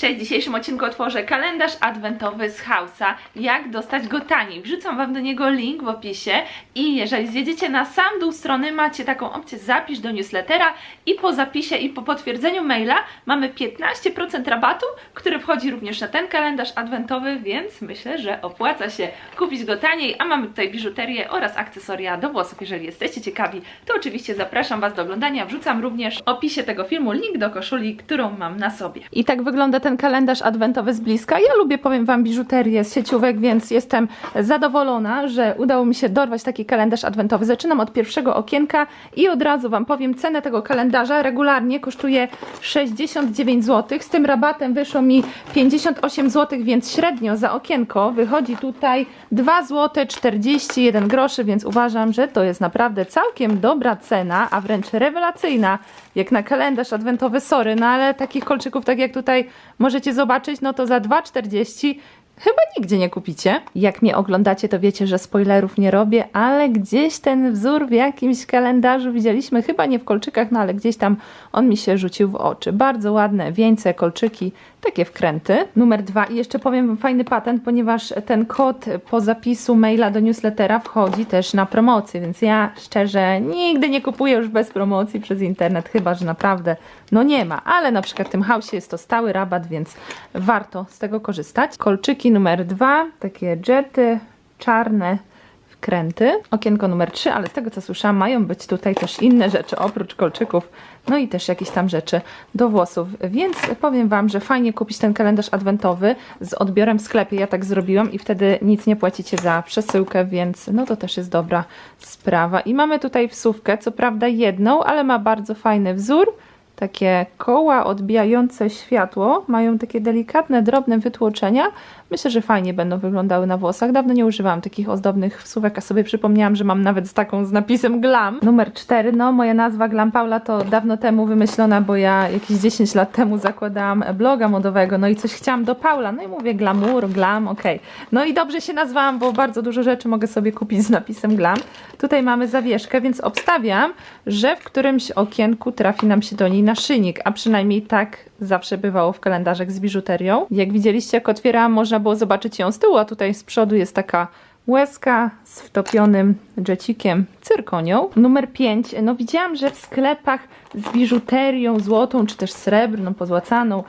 Cześć, w dzisiejszym odcinku otworzę kalendarz adwentowy z Hausa. Jak dostać go taniej? Wrzucam Wam do niego link w opisie i jeżeli zjedziecie na sam dół strony, macie taką opcję zapisz do newslettera i po zapisie i po potwierdzeniu maila mamy 15% rabatu, który wchodzi również na ten kalendarz adwentowy, więc myślę, że opłaca się kupić go taniej, a mamy tutaj biżuterię oraz akcesoria do włosów. Jeżeli jesteście ciekawi, to oczywiście zapraszam Was do oglądania. Wrzucam również w opisie tego filmu link do koszuli, którą mam na sobie. I tak wygląda ten kalendarz adwentowy z bliska. Ja lubię, powiem Wam, biżuterię z sieciówek, więc jestem zadowolona, że udało mi się dorwać taki kalendarz adwentowy. Zaczynam od pierwszego okienka i od razu Wam powiem cenę tego kalendarza. Regularnie kosztuje 69 zł. Z tym rabatem wyszło mi 58 zł, więc średnio za okienko wychodzi tutaj 2 zł 41 groszy, więc uważam, że to jest naprawdę całkiem dobra cena, a wręcz rewelacyjna, jak na kalendarz adwentowy, sorry, no ale takich kolczyków, tak jak tutaj możecie zobaczyć, no to za 2,40 chyba nigdzie nie kupicie. Jak mnie oglądacie, to wiecie, że spoilerów nie robię, ale gdzieś ten wzór w jakimś kalendarzu widzieliśmy, chyba nie w kolczykach, no ale gdzieś tam on mi się rzucił w oczy. Bardzo ładne wieńce, kolczyki, takie wkręty. Numer dwa i jeszcze powiem fajny patent, ponieważ ten kod po zapisu maila do newslettera wchodzi też na promocję, więc ja szczerze nigdy nie kupuję już bez promocji przez internet, chyba że naprawdę no nie ma, ale na przykład w tym hausie jest to stały rabat, więc warto z tego korzystać. Kolczyki numer dwa, takie jety czarne wkręty. Okienko numer 3, ale z tego co słyszałam, mają być tutaj też inne rzeczy oprócz kolczyków, no i też jakieś tam rzeczy do włosów. Więc powiem Wam, że fajnie kupić ten kalendarz adwentowy z odbiorem w sklepie. Ja tak zrobiłam i wtedy nic nie płacicie za przesyłkę, więc no to też jest dobra sprawa. I mamy tutaj wsówkę, co prawda jedną, ale ma bardzo fajny wzór takie koła odbijające światło, mają takie delikatne, drobne wytłoczenia. Myślę, że fajnie będą wyglądały na włosach. Dawno nie używałam takich ozdobnych wsówek, a sobie przypomniałam, że mam nawet z taką z napisem Glam. Numer 4, no moja nazwa Glam Paula to dawno temu wymyślona, bo ja jakieś 10 lat temu zakładałam bloga modowego, no i coś chciałam do Paula, no i mówię glamour, glam, okej. No i dobrze się nazwałam, bo bardzo dużo rzeczy mogę sobie kupić z napisem Glam. Tutaj mamy zawieszkę, więc obstawiam, że w którymś okienku trafi nam się do niej naszyjnik, a przynajmniej tak zawsze bywało w kalendarzach z biżuterią. Jak widzieliście, jak otwierałam, można było zobaczyć ją z tyłu, a tutaj z przodu jest taka łezka z wtopionym dżecikiem cyrkonią. Numer 5. No widziałam, że w sklepach z biżuterią złotą, czy też srebrną, pozłacaną,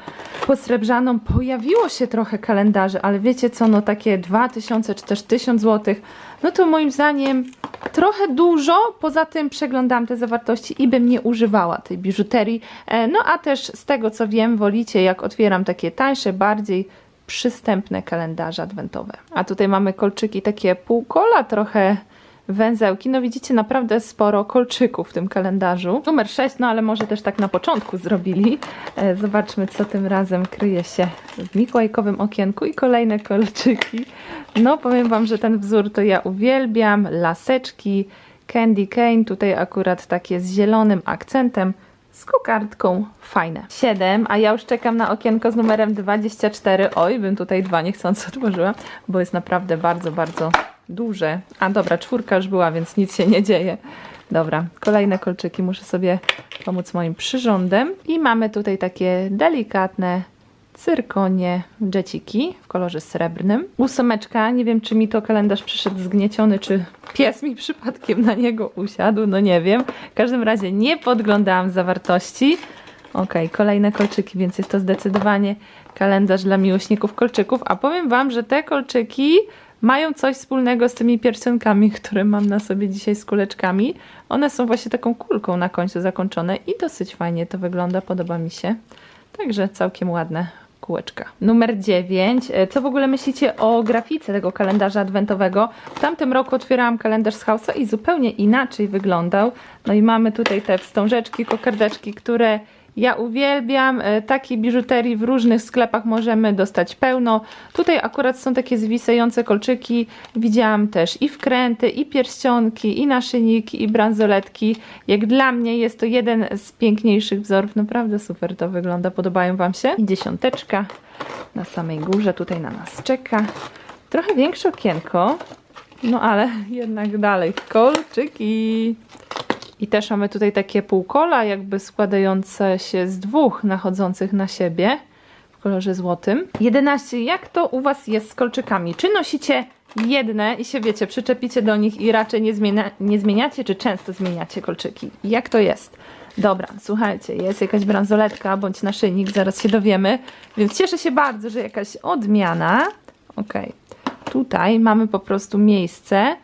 posrebrzaną pojawiło się trochę kalendarzy, ale wiecie co, no takie 2000 czy też 1000 złotych, no to moim zdaniem trochę dużo, poza tym przeglądam te zawartości i bym nie używała tej biżuterii. E, No a też z tego co wiem, wolicie jak otwieram takie tańsze, bardziej przystępne kalendarze adwentowe. A tutaj mamy kolczyki takie półkola, trochę węzełki. No widzicie naprawdę sporo kolczyków w tym kalendarzu. Numer 6, no ale może też tak na początku zrobili. E, Zobaczmy co tym razem kryje się w mikołajkowym okienku i kolejne kolczyki. No powiem Wam, że ten wzór to ja uwielbiam. Laseczki, candy cane, tutaj akurat takie z zielonym akcentem z kokardką fajne. 7, a ja już czekam na okienko z numerem 24. Oj, bym tutaj dwa niechcący otworzyła, bo jest naprawdę bardzo, bardzo duże. A dobra, czwórka już była, więc nic się nie dzieje. Dobra, kolejne kolczyki muszę sobie pomóc moim przyrządem. I mamy tutaj takie delikatne cyrkonie dżeciki w kolorze srebrnym. Ósemeczka, nie wiem czy mi to kalendarz przyszedł zgnieciony, czy pies mi przypadkiem na niego usiadł, no nie wiem. W każdym razie nie podglądałam zawartości. Ok, kolejne kolczyki, więc jest to zdecydowanie kalendarz dla miłośników kolczyków. A powiem Wam, że te kolczyki mają coś wspólnego z tymi piersionkami, które mam na sobie dzisiaj z kuleczkami. One są właśnie taką kulką na końcu zakończone i dosyć fajnie to wygląda, podoba mi się. Także całkiem ładne kółeczka. Numer 9. E, Co w ogóle myślicie o grafice tego kalendarza adwentowego? W tamtym roku otwierałam kalendarz z Hausa i zupełnie inaczej wyglądał. No i mamy tutaj te wstążeczki, kokardeczki, które ja uwielbiam. E, Takiej biżuterii w różnych sklepach możemy dostać pełno. Tutaj akurat są takie zwisające kolczyki. Widziałam też i wkręty, i pierścionki, i naszyjniki, i bransoletki. Jak dla mnie jest to jeden z piękniejszych wzorów. Naprawdę super to wygląda. Podobają Wam się? I dziesiąteczka na samej górze tutaj na nas czeka. Trochę większe okienko. No ale jednak dalej. Kolczyki. I też mamy tutaj takie półkola, jakby składające się z dwóch nachodzących na siebie w kolorze złotym. 11. Jak to u Was jest z kolczykami? Czy nosicie jedne i się wiecie, przyczepicie do nich i raczej nie, zmienia, nie zmieniacie, czy często zmieniacie kolczyki? Jak to jest? Dobra, słuchajcie, jest jakaś bransoletka bądź naszyjnik, zaraz się dowiemy, więc cieszę się bardzo, że jakaś odmiana. Okej, tutaj mamy po prostu miejsce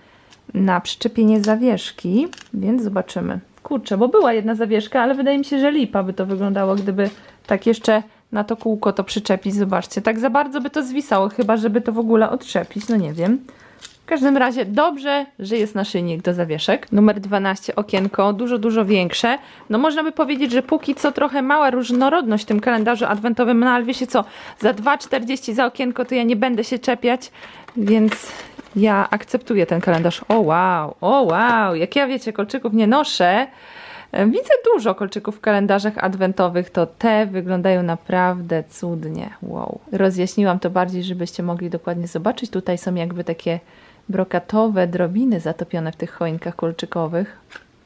na przyczepienie zawieszki, więc zobaczymy. Kurczę, bo była jedna zawieszka, ale wydaje mi się, że lipa by to wyglądało, gdyby tak jeszcze na to kółko to przyczepić. Zobaczcie, tak za bardzo by to zwisało, chyba żeby to w ogóle odczepić, no nie wiem. W każdym razie dobrze, że jest naszyjnik do zawieszek. Numer 12, okienko, dużo, dużo większe. No można by powiedzieć, że póki co trochę mała różnorodność w tym kalendarzu adwentowym, no ale wiecie co, za 2,40 za okienko to ja nie będę się czepiać, więc ja akceptuję ten kalendarz. O wow, o wow, jak ja wiecie, kolczyków nie noszę. E, Widzę dużo kolczyków w kalendarzach adwentowych, to te wyglądają naprawdę cudnie. Wow. Rozjaśniłam to bardziej, żebyście mogli dokładnie zobaczyć. Tutaj są jakby takie brokatowe drobiny zatopione w tych choinkach kolczykowych.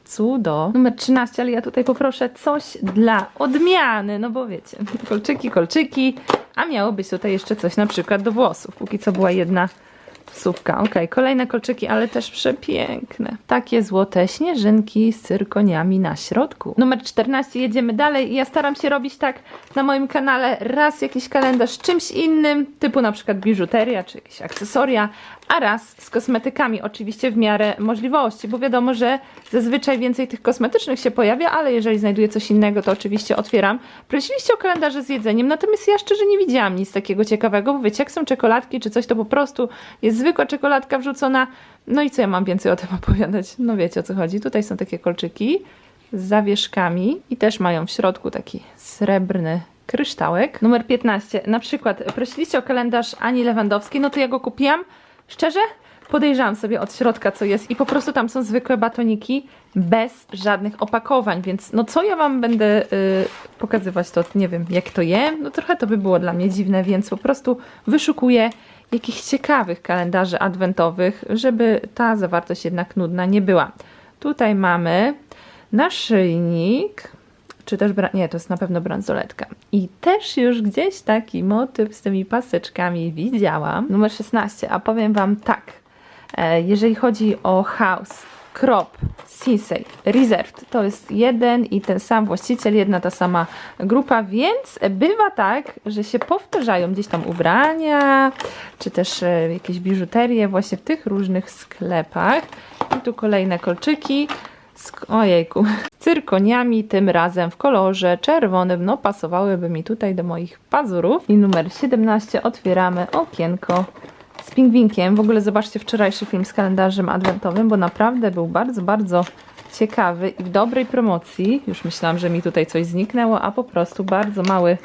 Cudo. Numer 13, ale ja tutaj poproszę coś dla odmiany, no bo wiecie, kolczyki, kolczyki, a miało być tutaj jeszcze coś na przykład do włosów. Póki co była jedna Słupka, ok. Kolejne kolczyki, ale też przepiękne. Takie złote śnieżynki z cyrkoniami na środku. Numer 14, jedziemy dalej. Ja staram się robić tak na moim kanale raz jakiś kalendarz czymś innym, typu na przykład biżuteria czy jakieś akcesoria, a raz z kosmetykami, oczywiście w miarę możliwości, bo wiadomo, że zazwyczaj więcej tych kosmetycznych się pojawia, ale jeżeli znajduję coś innego, to oczywiście otwieram. Prosiliście o kalendarze z jedzeniem, natomiast ja szczerze nie widziałam nic takiego ciekawego, bo wiecie, jak są czekoladki czy coś, to po prostu jest zwykła czekoladka wrzucona. No i co ja mam więcej o tym opowiadać? No wiecie o co chodzi. Tutaj są takie kolczyki z zawieszkami i też mają w środku taki srebrny kryształek. Numer 15. Na przykład prosiliście o kalendarz Ani Lewandowskiej, no to ja go kupiłam. Szczerze? Podejrzałam sobie od środka, co jest, i po prostu tam są zwykłe batoniki bez żadnych opakowań, więc no co ja wam będę y, pokazywać, to nie wiem, jak to jem. No trochę to by było dla mnie dziwne, więc po prostu wyszukuję jakichś ciekawych kalendarzy adwentowych, żeby ta zawartość jednak nudna nie była. Tutaj mamy naszyjnik, czy też, nie, to jest na pewno bransoletka. I też już gdzieś taki motyw z tymi paseczkami widziałam. Numer 16, a powiem Wam tak, e, jeżeli chodzi o House, Crop, Sinsei, Reserved, to jest jeden i ten sam właściciel, jedna ta sama grupa, więc bywa tak, że się powtarzają gdzieś tam ubrania, czy też e, jakieś biżuterie właśnie w tych różnych sklepach. I tu kolejne kolczyki ojejku, z cyrkoniami, tym razem w kolorze czerwonym. No, pasowałyby mi tutaj do moich pazurów. I numer 17 otwieramy okienko z pingwinkiem. W ogóle zobaczcie wczorajszy film z kalendarzem adwentowym, bo naprawdę był bardzo, bardzo ciekawy i w dobrej promocji. Już myślałam, że mi tutaj coś zniknęło, a po prostu bardzo mały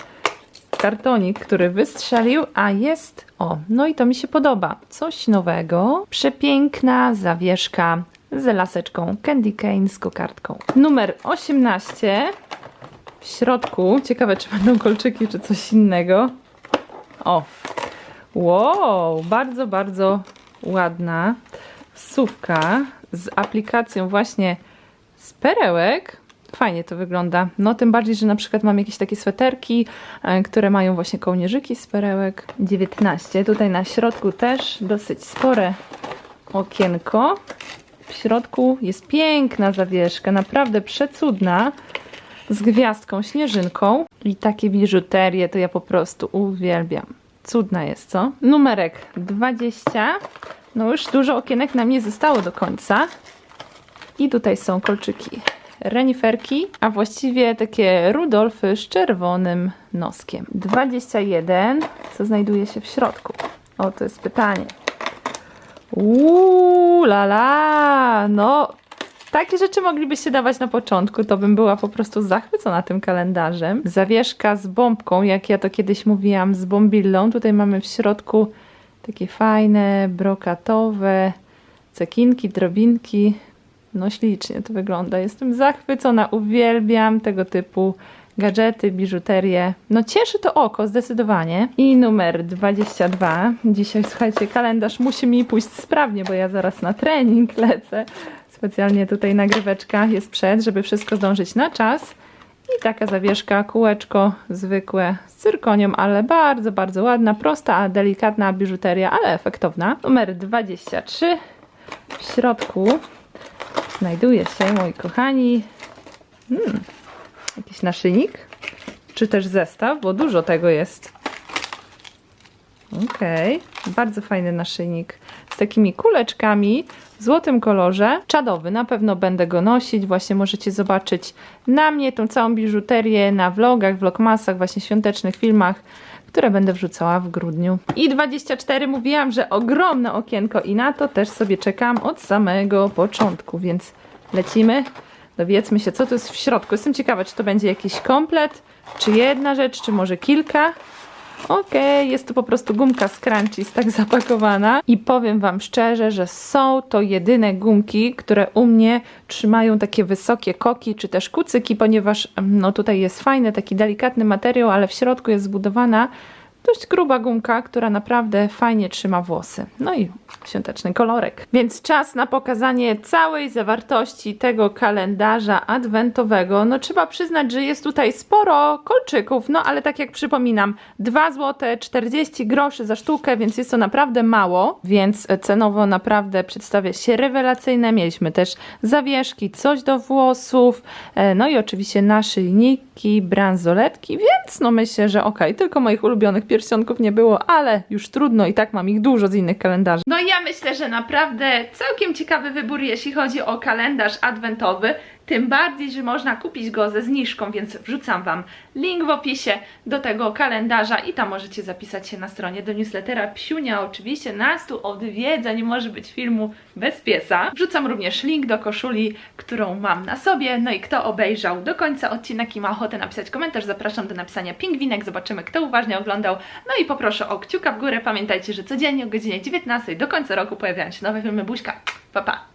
kartonik, który wystrzelił, a jest, o, no i to mi się podoba, coś nowego, przepiękna zawieszka z laseczką Candy Cane z kokardką. Numer 18, w środku, ciekawe czy będą kolczyki czy coś innego, o, wow, bardzo, bardzo ładna wsówka z aplikacją właśnie z perełek. Fajnie to wygląda. No tym bardziej, że na przykład mam jakieś takie sweterki, e, które mają właśnie kołnierzyki z perełek. 19. Tutaj na środku też dosyć spore okienko. W środku jest piękna zawieszka, naprawdę przecudna. Z gwiazdką, śnieżynką. I takie biżuterie to ja po prostu uwielbiam. Cudna jest, co? Numerek 20. No już dużo okienek nam nie zostało do końca. I tutaj są kolczyki reniferki, a właściwie takie Rudolfy z czerwonym noskiem. 21. Co znajduje się w środku? O, to jest pytanie. Uuu, la la, no takie rzeczy moglibyście dawać na początku, to bym była po prostu zachwycona tym kalendarzem. Zawieszka z bombką, jak ja to kiedyś mówiłam, z bombillą. Tutaj mamy w środku takie fajne, brokatowe cekinki, drobinki. No ślicznie to wygląda. Jestem zachwycona, uwielbiam tego typu gadżety, biżuterię. No cieszy to oko zdecydowanie. I numer 22. Dzisiaj słuchajcie, kalendarz musi mi pójść sprawnie, bo ja zaraz na trening lecę. Specjalnie tutaj nagryweczka jest przed, żeby wszystko zdążyć na czas. I taka zawieszka, kółeczko zwykłe z cyrkonią, ale bardzo, bardzo ładna, prosta, delikatna biżuteria, ale efektowna. Numer 23. W środku znajduje się, moi kochani, hmm, jakiś naszyjnik, czy też zestaw, bo dużo tego jest. Okej, bardzo fajny naszyjnik z takimi kuleczkami w złotym kolorze. Czadowy, na pewno będę go nosić. Właśnie możecie zobaczyć na mnie tą całą biżuterię na vlogach, vlogmasach, właśnie świątecznych filmach, które będę wrzucała w grudniu. I 24 mówiłam, że ogromne okienko i na to też sobie czekam od samego początku, więc lecimy. Dowiedzmy się, co tu jest w środku. Jestem ciekawa, czy to będzie jakiś komplet, czy jedna rzecz, czy może kilka. Okej, jest to po prostu gumka z Crunchies, tak zapakowana. I powiem Wam szczerze, że są to jedyne gumki, które u mnie trzymają takie wysokie koki, czy też kucyki, ponieważ em, no tutaj jest fajny, taki delikatny materiał, ale w środku jest zbudowana dość gruba gumka, która naprawdę fajnie trzyma włosy. No i świąteczny kolorek. Więc czas na pokazanie całej zawartości tego kalendarza adwentowego. No trzeba przyznać, że jest tutaj sporo kolczyków, no ale tak jak przypominam, 2 zł 40 groszy za sztukę, więc jest to naprawdę mało, więc cenowo naprawdę przedstawia się rewelacyjne. Mieliśmy też zawieszki, coś do włosów, e, no i oczywiście naszyjniki, bransoletki, więc no myślę, że okej, tylko moich ulubionych pierścionków nie było, ale już trudno i tak mam ich dużo z innych kalendarzy. No i ja myślę, że naprawdę całkiem ciekawy wybór, jeśli chodzi o kalendarz adwentowy. Tym bardziej, że można kupić go ze zniżką, więc wrzucam Wam link w opisie do tego kalendarza i tam możecie zapisać się na stronie do newslettera Psiunia. Oczywiście nas tu odwiedza, nie może być filmu bez piesa. Wrzucam również link do koszuli, którą mam na sobie. No i kto obejrzał do końca odcinek i ma ochotę napisać komentarz, zapraszam do napisania pingwinek. Zobaczymy, kto uważnie oglądał. No i poproszę o kciuka w górę. Pamiętajcie, że codziennie o godzinie 19 do końca roku pojawiają się nowe filmy. Buźka, pa pa!